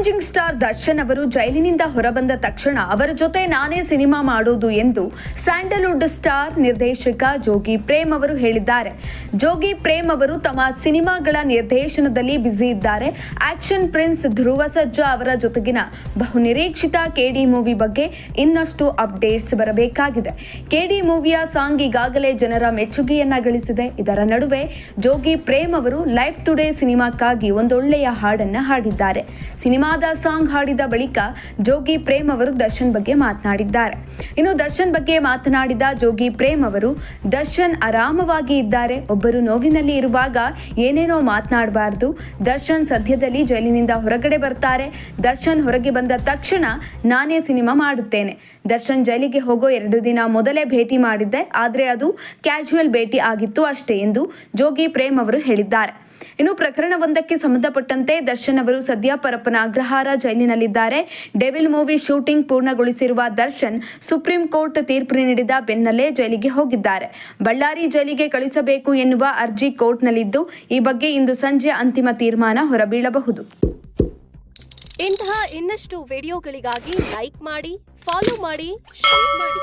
Challenging star Darshan ಅವರು ಜೈಲಿನಿಂದ ಹೊರಬಂದ ತಕ್ಷಣ ಅವರ ಜೊತೆ ನಾನೇ ಸಿನಿಮಾ ಮಾಡೋದು ಎಂದು ಸ್ಯಾಂಡಲ್ವುಡ್ ಸ್ಟಾರ್ ನಿರ್ದೇಶಕ ಜೋಗಿ ಪ್ರೇಮ್ ಅವರು ಹೇಳಿದ್ದಾರೆ. ಜೋಗಿ ಪ್ರೇಮ್ ಅವರು ತಮ್ಮ ಸಿನಿಮಾಗಳ ನಿರ್ದೇಶನದಲ್ಲಿ ಬ್ಯುಸಿ ಇದ್ದಾರೆ. ಆಕ್ಷನ್ ಪ್ರಿನ್ಸ್ ಧ್ರುವ ಸಜ್ಜಾ ಅವರ ಜೊತೆಗಿನ ಬಹುನಿರೀಕ್ಷಿತ ಕೆಡಿ ಮೂವಿ ಬಗ್ಗೆ ಇನ್ನಷ್ಟು ಅಪ್ಡೇಟ್ಸ್ ಬರಬೇಕಾಗಿದೆ. ಕೆಡಿ ಮೂವಿಯ ಸಾಂಗ್ ಈಗಾಗಲೇ ಜನರ ಮೆಚ್ಚುಗೆಯನ್ನ ಗಳಿಸಿದೆ. ಇದರ ನಡುವೆ ಜೋಗಿ ಪ್ರೇಮ್ ಅವರು ಲೈಫ್ ಟುಡೇ ಸಿನಿಮಾಕ್ಕಾಗಿ ಒಂದೊಳ್ಳೆಯ ಹಾಡನ್ನ ಹಾಡಿದ್ದಾರೆ. ಸಿನಿಮಾದ ಸಾಂಗ್ ಹಾಡಿದ ಬಳಿಕ ಜೋಗಿ ಪ್ರೇಮ್ ಅವರು ದರ್ಶನ್ ಬಗ್ಗೆ ಮಾತನಾಡಿದ್ದಾರೆ. ಇನ್ನು ದರ್ಶನ್ ಬಗ್ಗೆ ಮಾತನಾಡಿದ ಜೋಗಿ ಪ್ರೇಮ್ ಅವರು, ದರ್ಶನ್ ಆರಾಮವಾಗಿ ಇದ್ದಾರೆ. ಒಬ್ಬರು ನೋವಿನಲ್ಲಿ ಇರುವಾಗ ಏನೇನೋ ಮಾತನಾಡಬಾರ್ದು. ದರ್ಶನ್ ಸದ್ಯದಲ್ಲಿ ಜೈಲಿನಿಂದ ಹೊರಗಡೆ ಬರ್ತಾರೆ. ದರ್ಶನ್ ಹೊರಗೆ ಬಂದ ತಕ್ಷಣ ನಾನೇ ಸಿನಿಮಾ ಮಾಡುತ್ತೇನೆ. ದರ್ಶನ್ ಜೈಲಿಗೆ ಹೋಗೋ ಎರಡು ದಿನ ಮೊದಲೇ ಭೇಟಿ ಮಾಡಿದ್ದೆ. ಆದರೆ ಅದು ಕ್ಯಾಶುವಲ್ ಭೇಟಿ ಆಗಿತ್ತು ಅಷ್ಟೇ ಎಂದು ಜೋಗಿ ಪ್ರೇಮ್ ಅವರು ಹೇಳಿದ್ದಾರೆ. ಇನ್ನು ಪ್ರಕರಣವೊಂದಕ್ಕೆ ಸಂಬಂಧಪಟ್ಟಂತೆ ದರ್ಶನ್ ಅವರು ಸದ್ಯ ಪರಪ್ಪನ ಅಗ್ರಹಾರ ಜೈಲಿನಲ್ಲಿದ್ದಾರೆ. ಡೆವಿಲ್ ಮೂವಿ ಶೂಟಿಂಗ್ ಪೂರ್ಣಗೊಳಿಸಿರುವ ದರ್ಶನ್ ಸುಪ್ರೀಂ ಕೋರ್ಟ್ ತೀರ್ಪು ನೀಡಿದ ಬೆನ್ನಲ್ಲೇ ಜೈಲಿಗೆ ಹೋಗಿದ್ದಾರೆ. ಬಳ್ಳಾರಿ ಜೈಲಿಗೆ ಕಳಿಸಬೇಕು ಎನ್ನುವ ಅರ್ಜಿ ಕೋರ್ಟ್ನಲ್ಲಿದ್ದು ಈ ಬಗ್ಗೆ ಇಂದು ಸಂಜೆ ಅಂತಿಮ ತೀರ್ಮಾನ ಹೊರಬೀಳಬಹುದು. ಇಂತಹ ಇನ್ನಷ್ಟು ವಿಡಿಯೋಗಳಿಗಾಗಿ ಲೈಕ್ ಮಾಡಿ, ಫಾಲೋ ಮಾಡಿ, ಶೇರ್ ಮಾಡಿ.